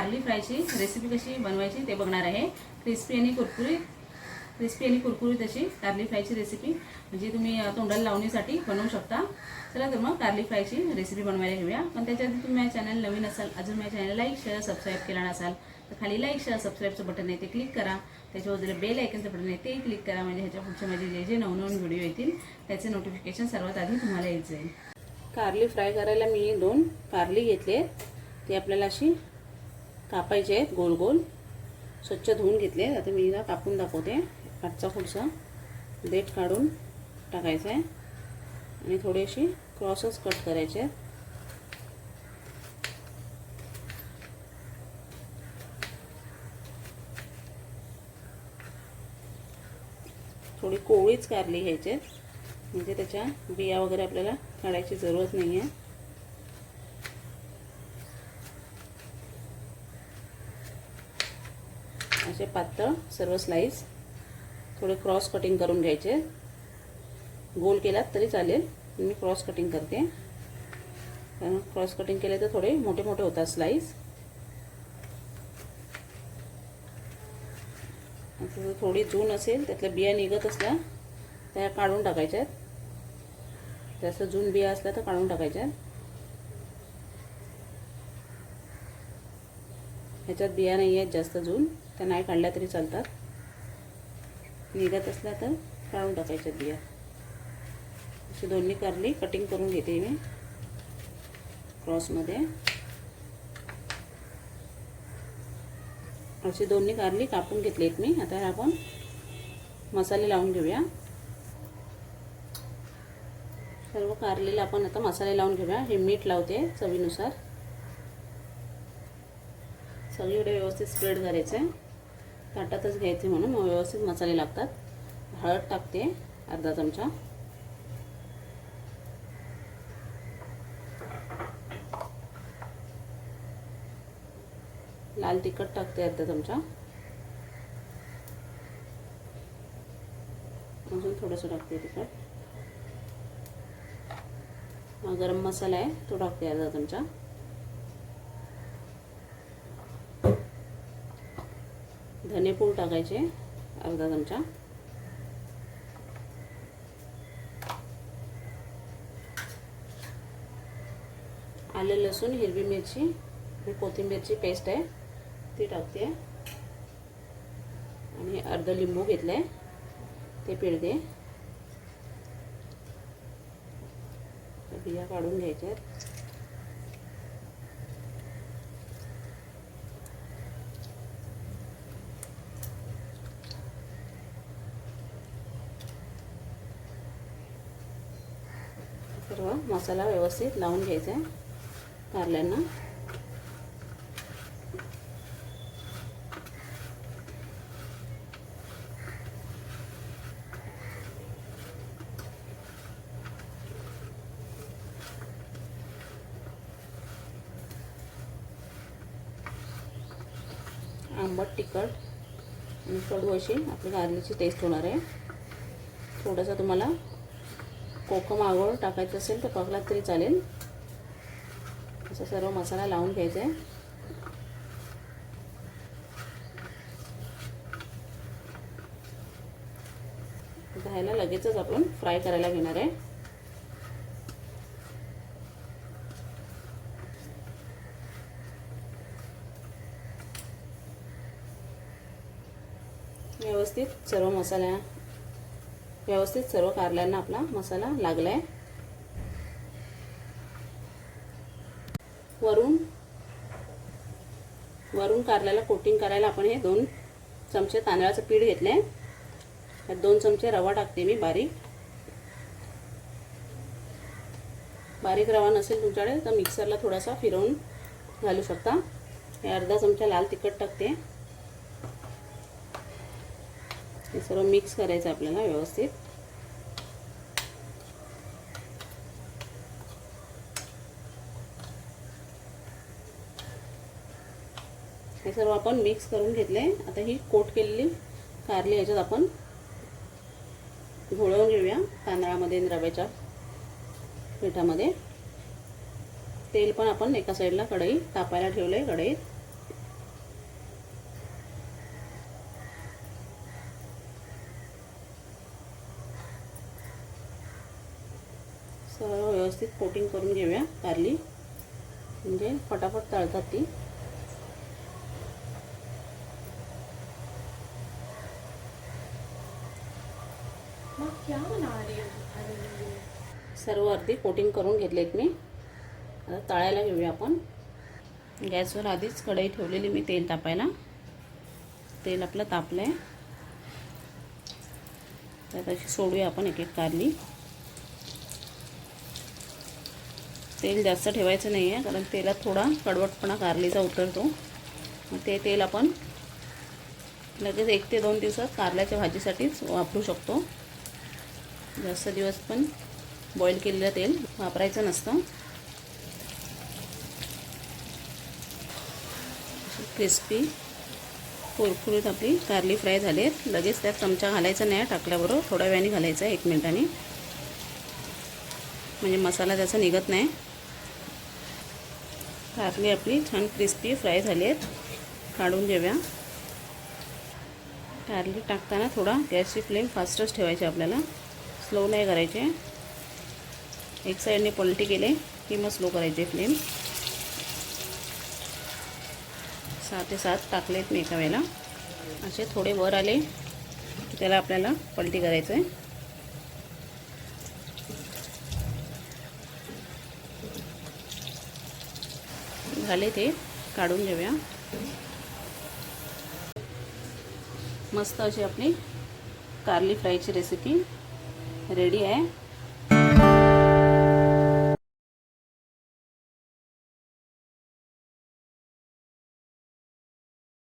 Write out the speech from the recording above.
कारली फ्रायची रेसिपी कशी बनवायची ते बघणार आहे. क्रिस्पी आणि कुरकुरीत क्रिस्पी आणि कुरकुरीत अशी कारली फ्रायची रेसिपी म्हणजे तुम्ही तोंडाला लावणीसाठी बनवू शकता. चला तर मग कारली फ्रायची रेसिपी बनवायला घेऊया. पण त्याच्याआधी तुम्ही माझ्या चॅनल नवीन असाल अजून माझ्या चॅनल लाईक शेअर सबस्क्राईब केला नसाल तर खाली लाईक शेअर सबस्क्राईबचं बटन आहे ते क्लिक करा. त्याच्यावर बेल आयकनचं बटन आहे ते क्लिक करा. म्हणजे ह्याच्या पुढचे माझे जे जे नवनवीन व्हिडिओ येतील त्याचे नोटिफिकेशन सर्वात आधी तुम्हाला येत जाईल. कारली फ्राय करायला मी दोन कारली घेतले ती आपल्याला अशी कापायचे आहेत गोल गोल. स्वच्छ धुवून घेतले. आता मी हिला कापून दाखवते. पाचचा पुढचा. देठ काढून टाकायचं आहे आणि थोडीशी क्रॉसच कट करायचे आहेत. थोडी कोवळीच कारली घ्यायचे म्हणजे त्याच्या बिया वगैरे आपल्याला काढायची जरूरत नाही आहे असे पातळ सर्व स्लाईस थोडे क्रॉस कटिंग करून घ्यायचे. गोल केलात तरी चालेल. मी क्रॉस कटिंग करते. कारण क्रॉस कटिंग केले तर थोडे मोठे मोठे होतात स्लाईस आता जर थोडी जून असेल त्यातल्या बिया निघत असल्या त्या काढून टाकायच्या आहेत जास्त जून बिया असल्या तर काढून टाकायच्या ह्याच्यात बिया नाही आहेत जास्त जून त्या नाही काढल्या तरी चालतात. निघत असल्या तर काढून टाकायच्या बिया. अशी दोन्ही कारली कटिंग करून घेते मी. क्रॉसमध्ये अशी दोन्ही कारली कापून घेतलीत मी. आता आपण मसाले लावून घेऊया. सर्व कारलीला आपण आता मसाले लावून घेऊया. हे मीठ लावते चवीनुसार. सगळीकडे व्यवस्थित स्प्रेड करायचं आहे ताटातच घ्यायचे म्हणून मग व्यवस्थित मसाले लागतात. हळद टाकते अर्धा चमचा. लाल तिखट टाकते अर्धा चमचा. अजून थोडंसं टाकते तिखट. हा गरम मसाला आहे तो टाकते अर्धा चमचा. धनेपूड टाकायचे अर्धा चमचा. आलं लसूण हिरवी मिरची आणि कोथिंबीरची पेस्ट आहे ती टाकते. आणि अर्ध लिंबू घेतलं आहे ते पिळते. बिया काढून घ्यायच्या सर्व मसाला व्यवस्थित लावून घ्यायचा आहे कारल्यांना. आंबट तिखट आणि कडू अशी आपली कारलीची टेस्ट होणार आहे. थोडंसं तुम्हाला कोकम आगोळ टाकायचं असेल तर पकलात तरी चालेल. असं सर्व मसाला लावून घ्यायचा. आहे ह्याला लगेचच आपण फ्राय करायला घेणार आहे. व्यवस्थित सर्व मसाल्या व्यवस्थित सर्व कारल्यांना आपला मसाला लागला आहे वरून वरून कारल्याला कोटिंग करायला आपण हे दोन चमचे तांदळाचं पीठ घेतले यात दोन चमचे रवा टाकते मी बारीक. बारीक रवा नसेल तुमच्याकडे तर मिक्सरला थोडासा फिरवून घालू शकता. हे अर्धा चमचा लाल तिखट टाकते. हे सर्व मिक्स करायचं आपल्याला व्यवस्थित. हे सर्व आपण मिक्स करून घेतले. आता ही कोट केलेली कारली ह्याच्यात आपण घोळवून घेऊया तांदळामध्ये रव्याच्या पिठामध्ये. तेल पण आपण एका साईडला कढई तापायला ठेवलं आहे कढईत. सर्व व्यवस्थित कोटिंग करून घेऊया कारली म्हणजे फटाफट तळतात ती. सर्व अर्धी कोटिंग करून घेतलेत मी. आता तळायला घेऊया आपण. गॅसवर आधीच कढई ठेवलेली मी तेल तापायला. तेल आपलं तापलं आहे त्यात अशी सोडूया आपण एक एक कारली तेल जास्त ठेवायचं नाही आहे कारण तेलात थोडा कडवटपणा कारलीचा उतरतो. मग ते तेल आपण लगेच एक ते दोन दिवसात कारल्याच्या भाजीसाठीच वापरू शकतो. जास्त दिवस पण बॉईल केलेलं तेल वापरायचं नसतं. क्रिस्पी कुरकुरीत आपली कारली फ्राय झाली आहेत लगेच त्यात चमचा घालायचा नाही टाकल्याबरोबर थोड्या वेळाने घालायचा एक मिनिटाने. म्हणजे मसाला त्याचा निघत नाही. कारली आपली छान क्रिस्पी फ्राय झाली आहेत काढून घेऊया. कारली टाकताना थोडा गॅसची फ्लेम फास्टच ठेवायची आपल्याला. स्लो नाही करायचे. एक साईडने पलटी केले की मग स्लो करायचे फ्लेम. सहा ते सात टाकलेत मी एका वेळेला. असे थोडे वर आले की त्याला आपल्याला पलटी करायचं आहे झाले ते काढून घेऊया. मस्त अशी आपली कारली फ्रायची रेसिपी रेडी आहे.